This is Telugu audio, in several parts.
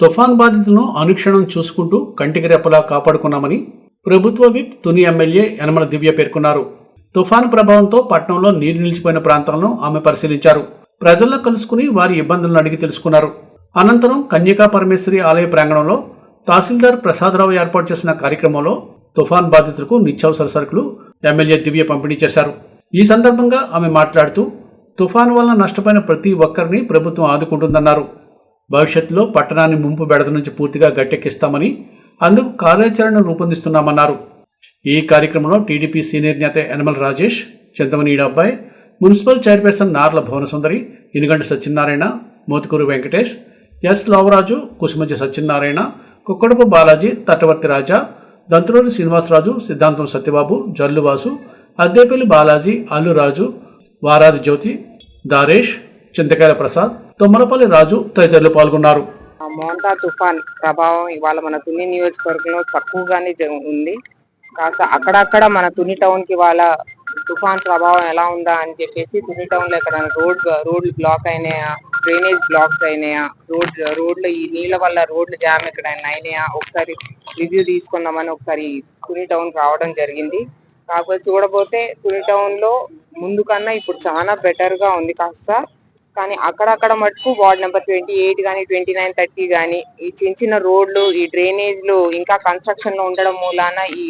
తుఫాన్ బాధితులను అనుక్షణం చూసుకుంటూ కంటికి రెప్పలా కాపాడుకున్నామని ప్రభుత్వ విప్ తుని ఎమ్మెల్యే యనమల దివ్య పేర్కొన్నారు. తుఫాను ప్రభావంతో పట్టణంలో నీరు నిలిచిపోయిన ప్రాంతాలను ఆమె పరిశీలించారు. ప్రజల్లో కలుసుకుని వారి ఇబ్బందులను అడిగి తెలుసుకున్నారు. అనంతరం కన్యకా పరమేశ్వరి ఆలయ ప్రాంగణంలో తహసీల్దార్ ప్రసాదరావు ఏర్పాటు చేసిన కార్యక్రమంలో తుఫాన్ బాధితులకు నిత్యావసర సరుకులు ఎమ్మెల్యే దివ్య పంపిణీ చేశారు. ఈ సందర్భంగా ఆమె మాట్లాడుతూ తుఫాను వలన నష్టపోయిన ప్రతి ఒక్కరిని ప్రభుత్వం ఆదుకుంటుందన్నారు. భవిష్యత్తులో పట్టణాన్ని ముంపు బెడద నుంచి పూర్తిగా గట్టెక్కిస్తామని అందుకు కార్యాచరణను రూపొందిస్తున్నామన్నారు. ఈ కార్యక్రమంలో టీడీపీ సీనియర్ నేత యనమల రాజేష్ చింతమనీడి అబ్బాయి municipal chairperson Narla Bhuvanasundari Inuganti Satyanarayana Motukuru Venkatesh S Lovaraju Kusumanchi Satyanarayana Kukkadapu Balaji Tattavarthi Raja Dantuluri Srinivasaraju Siddhantam Satyababu Jalluvasu Addepalli Balaji అల్లురాజు వారాది జ్యోతి దారేష్ చింతకాయల ప్రసాద్ తొమ్మలపల్లి రాజు తదితరులు పాల్గొన్నారు. ఆ మోంతా తుఫాన్ ప్రభావం ఇవాళ మన తుని నియోజకవర్గంలో తక్కువగానే జ- ఉంది. కాస్త అక్కడక్కడ మన తుని టౌన్కి వాళ్ళ తుఫాన్ ప్రభావం ఎలా ఉందా అని చెప్పేసి తుని టౌన్లో ఎక్కడ రోడ్ రోడ్లు బ్లాక్ అయినాయా? డ్రైనేజ్ బ్లాక్స్ అయినాయా? రోడ్ రోడ్లు ఈ నీళ్ళ వల్ల రోడ్లు జామ్ ఎక్కడైనా అయినాయా? ఒకసారి రివ్యూ తీసుకుందామని ఒకసారి తుని టౌన్ రావడం జరిగింది. కాకపోతే చూడబోతే తుని టౌన్లో ముందు కన్నా ఇప్పుడు చాలా బెటర్గా ఉంది. కాస్త కానీ అక్కడక్కడ మటుకు వార్డ్ నెంబర్ ట్వంటీ ఎయిట్ గానీ ట్వంటీ నైన్ థర్టీ కానీ ఈ చిన్న చిన్న రోడ్లు ఈ డ్రైనేజ్లు ఇంకా కన్స్ట్రక్షన్లో ఉండడం మూలాన ఈ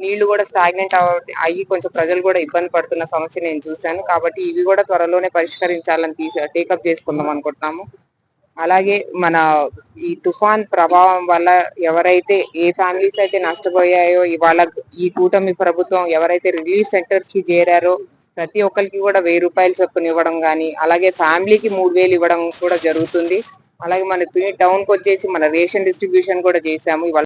నీళ్ళు కూడా స్టాగ్నెంట్ అయ్యి కొంచెం ప్రజలు కూడా ఇబ్బంది పడుతున్న సమస్య నేను చూశాను. కాబట్టి ఇవి కూడా త్వరలోనే పరిష్కరించాలని తీసి టేకప్ చేసుకుందాం అనుకుంటున్నాము. అలాగే మన ఈ తుఫాన్ ప్రభావం వల్ల ఎవరైతే ఏ ఫ్యామిలీస్ అయితే నష్టపోయాయో ఇవాళ ఈ కూటమి ప్రభుత్వం ఎవరైతే రిలీఫ్ సెంటర్స్కి చేరారో ప్రతి ఒక్కరికి కూడా వెయ్యి రూపాయలు చొప్పున ఇవ్వడం కానీ అలాగే ఫ్యామిలీకి మూడు వేలు ఇవ్వడం కూడా జరుగుతుంది. అలాగే మన తుని టౌన్కి వచ్చేసి మన రేషన్ డిస్ట్రిబ్యూషన్ కూడా చేశాము.